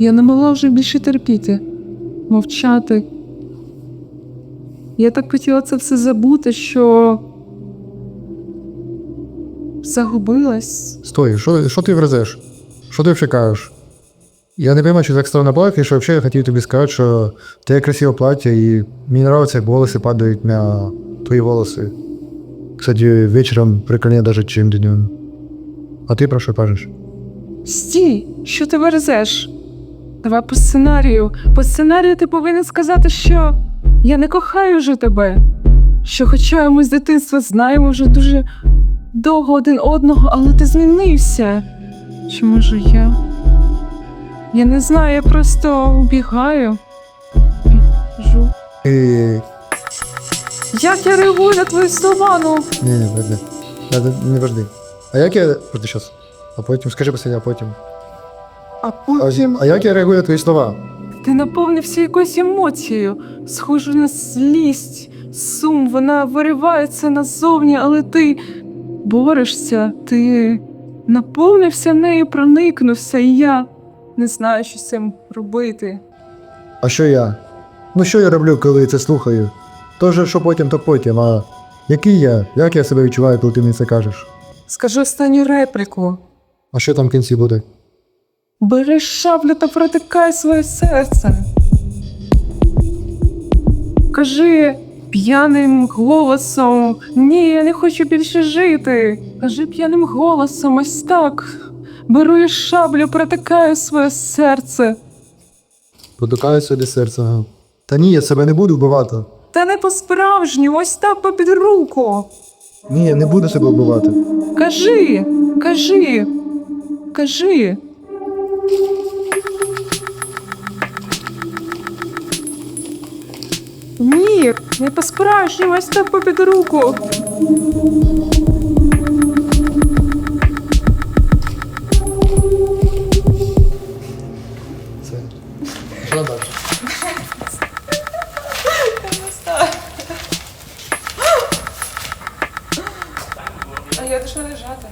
Я не могла вже більше терпіти, мовчати. Я так хотіла це все забути, що загубилась. Стой, що, що ти врезеш? Що ти кажеш? Я не розумію, що так став на платі, що взагалі я хотів тобі сказати, що тебе красиве плаття, і мені подобається, як волоси падають на твої волоси. Кстати, вечором прикольніше навіть, чим днем. А ти про що кажеш? Стій, що ти верзеш? Давай по сценарію. По сценарію ти повинен сказати, що я не кохаю вже тебе. Що, хоча ми з дитинства знаємо вже дуже довго один одного, але ти змінився. Чи може я? Я не знаю, я просто убігаю. Біжу. І... Як я реагую на твої слова? Ну, Ні, ні, подожди. Надо, не подожди. А як я. Подожди, щас. А потім, скажи последнє, а потім. А потім а як я реагую на твої слова? ти наповнився якоюсь емоцією, схожу на злість, сум, вона виривається назовні, але ти борешся, ти наповнився нею, проникнувся, і я не знаю, що з цим робити. А що я? Ну що я роблю, коли це слухаю? То же, що потім, то потім, а який я? Як я себе відчуваю, коли ти мені це кажеш? Скажи останню репліку. А що там в кінці буде? Бери шаблю та протикай своє серце. Кажи п'яним голосом. Ні, я не хочу більше жити. Кажи п'яним голосом, ось так. Беру я шаблю, протикаю своє серце. Подукаю сюди серце. ага. Та ні, я себе не буду вбивати. Та не по-справжньому, ось так попід руку. Ні, я не буду себе вбивати. Кажи, кажи, кажи. Ні, не по-справжньому, ось так попід руку. Це. Що далі? А я що лежати?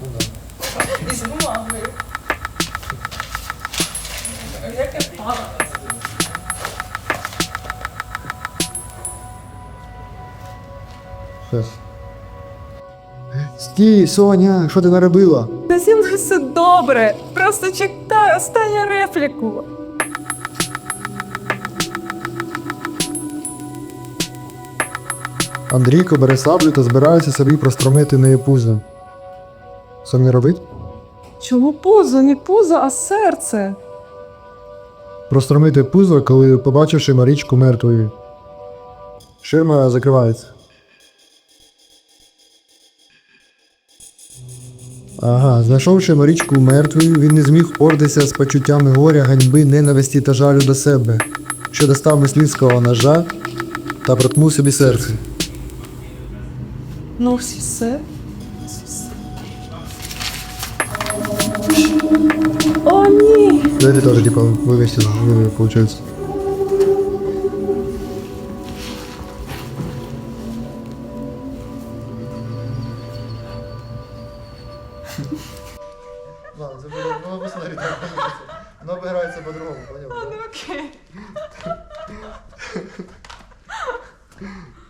І з бумагою. Як я впала? Щас. Стій, Соня, що ти наробила? Та зі мною все добре. Просто чекай останню репліку. Андрійко бере саблю та збирається собі простромити неї пузо. Що мені робить? Чому пузо? Не пузо, а серце. Простромити пузо, коли побачивши Марічку мертвою. Ширма закривається. Ага, знайшовши Марічку мертвою, він не зміг впоратися з почуттями горя, ганьби, ненависті та жалю до себе, що достав мисливського ножа та проткнув собі серце. Ну, все. О, ні! Давайте тоже, типа, вывести, вы- получается. Ладно, це ну, посмотрите, воно обіграється по-другому, понял? Ну, окей.